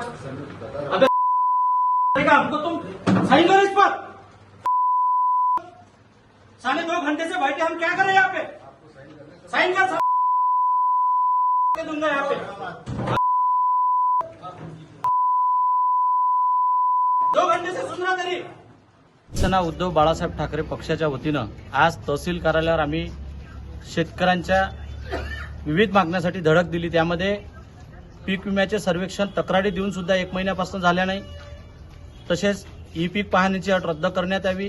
अबे देखा हमको तुम सही करो इस पर? साढ़े दो घंटे से बैठे हम क्या करें यहाँ पे? साइन कर के दूंगा यहाँ पे। दो घंटे से सुन रहा तेरी। शिवसेना उद्धव बाळासाहेब ठाकरे पक्षाच्या वतीनं आज तहसील कार्यालयावर आम्ही शेतकऱ्यांच्या विविध मागण्यासाठी धडक दिली. त्यामध्ये पीक विम्याचे सर्वेक्षण तक्रारी देऊन सुद्धा एक महिन्यापासून झाल्या नाही. तसेच ई पीक पाहणीची अट रद्द करण्यात यावी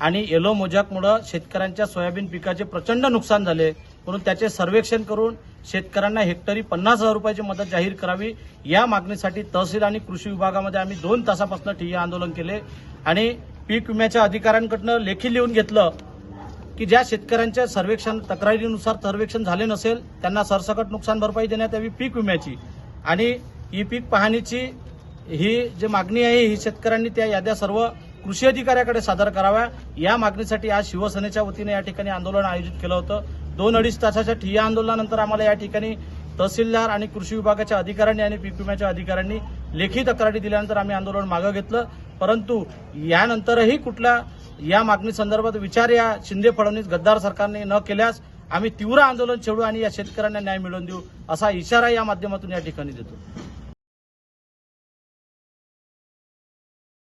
आणि येलो मोजाकमुळं शेतकऱ्यांच्या सोयाबीन पिकाचे प्रचंड नुकसान झाले म्हणून त्याचे सर्वेक्षण करून शेतकऱ्यांना हेक्टरी पन्नास हजार रुपयाची मदत जाहीर करावी. या मागणीसाठी तहसील आणि कृषी विभागामध्ये आम्ही दोन तासापासून ठिय्या आंदोलन केले आणि पीक विम्याच्या अधिकाऱ्यांकडनं लेखी लिहून घेतलं की ज्या शेतकऱ्यांच्या सर्वेक्षण तक्रारीनुसार सर्वेक्षण झाले नसेल त्यांना सरसकट नुकसान भरपाई देण्यात यावी पीक विम्याची. आणि ई पीक पाहणीची ही जी मागणी आहे ही शेतकऱ्यांनी त्या याद्या सर्व कृषी अधिकाऱ्याकडे सादर कराव्या. या मागणीसाठी आज शिवसेनेच्या वतीने या ठिकाणी आंदोलन आयोजित केलं होतं. दोन अडीच तासाच्या ठिय्या आंदोलनानंतर आम्हाला या ठिकाणी तहसीलदार आणि कृषी विभागाच्या अधिकाऱ्यांनी आणि पीक विम्याच्या अधिकाऱ्यांनी लेखी तक्रारी दिल्यानंतर आम्ही आंदोलन मागं घेतलं. परंतु यानंतरही कुठल्या या मागणी संदर्भात विचार या शिंदे फडणवीस गद्दार सरकारने न केल्यास आम्ही तीव्र आंदोलन छेडू आणि या शेतकऱ्यांना न्याय मिळवून देऊ असा इशारा या माध्यमातून या ठिकाणी देतो.